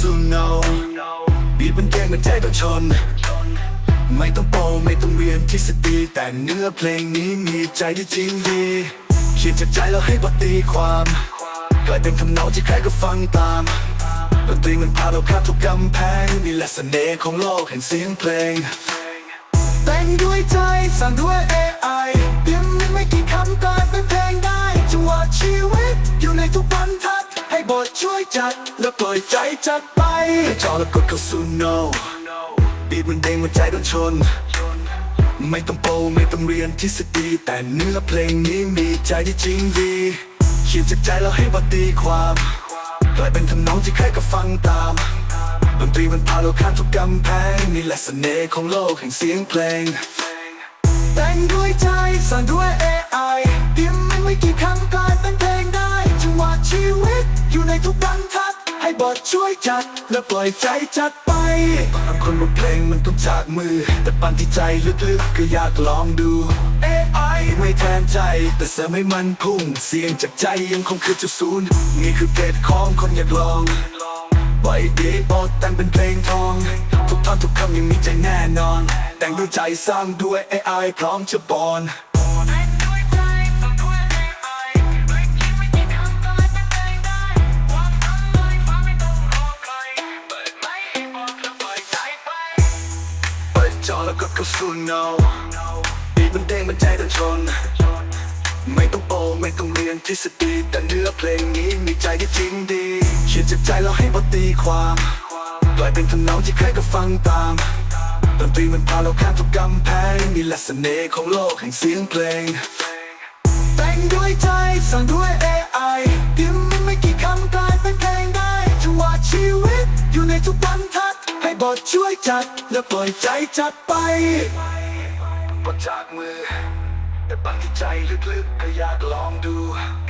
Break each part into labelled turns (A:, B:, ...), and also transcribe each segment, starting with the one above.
A: สู่ no บีดมันแย่งมันใจต้องชน ไม่ต้องโปไม่ต้องเรียนทฤษฎีแต่เนื้อเพลงนี้มีใจที่จริงดีเขียนจากใจแล้วให้บทตีความกลายเป็นคำเนาที่ใครก็ฟังตามดนตรีมันพาเราข้ามทุกกำแพงนี่แหละเสน่ห์ของโลกแห่งเสียงเพลงแต่งด้วยใจสร้างด้วย AI เพียงไม่กี่คำกลายเป็นเพลงได้จังหวะชีวิตอยู่ในทุกบรรทัดให้บท ช่วยจัดแล้วปล่อยใจจัดไปจอแล้วกดเข้าสู่ no บีดมันเด้งหัวใจโดนชน ไม่ต้องโปไม่ต้องเรียนทฤษฎีแต่เนื้อเพลงนี้มีใจที่จริงดีเขียนจากใจแล้วให้บทตีความกลายเป็นทำนองที่ใครก็ฟังตามดนตรีมันพาเราข้ามทุกกำแพงนี่แหละเสน่ห์ของโลกแห่งเสียงเพลง แต่งด้วยใจสร้างด้วย AI ทัดให้บทช่วยจัด และปล่อยใจจัดไปบางคนบอกเพลงมันต้องจากมือ แต่ปันที่ใจลึกๆก็อยากลองดู AI ไม่แทนใจ แต่เสริมให้มันพุ่ง เสียงจากใจยังคงคือจุดศูนย์นี่คือเพจของคนอยากลองไว้ดีบอแต่งเป็นเพลงทอง ทุกท่อนทุกคำยังมีใจแน่นอน แต่งด้วยใจสร้างด้วย AI พร้อมจะบอน แล้วก็เข้าสู่ no บีมันเด้งมันใจตะชน ไม่ต้องโปรไม่ต้องเรียนทฤษฎีแต่เนื้อเพลงนี้มีใจที่จริงดีเขียนจากใจแล้วให้บทตีความกลายเป็นทำนองที่ใครก็ฟังตามดนตรีมันพาเราข้ามทุกกำแพงนี่แหละเสน่ห์ของโลกแห่งเสียงเพลงแต่งด้วยใจสร้างด้วย AI ดช่วยจัดและปล่อยใจจัดไปบทจากมือ แต่บางที่ใจลึกๆก็อยากลองดู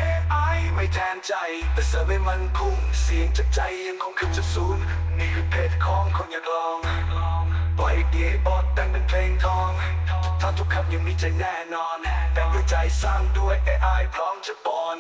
A: AI ไม่แทนใจ แต่เสริมให้มันพุ่งเสียงจากใจยังคงขึ้นจุดศูนย์นี่คือเพจของคนอยากลองปล่อยดีให้บอดแต่งเป็นเพลงทองทุกท่อนทุกคำยังมีใจแน่นอน แต่ด้วยใจสร้างด้วย AI พร้อมจะบอน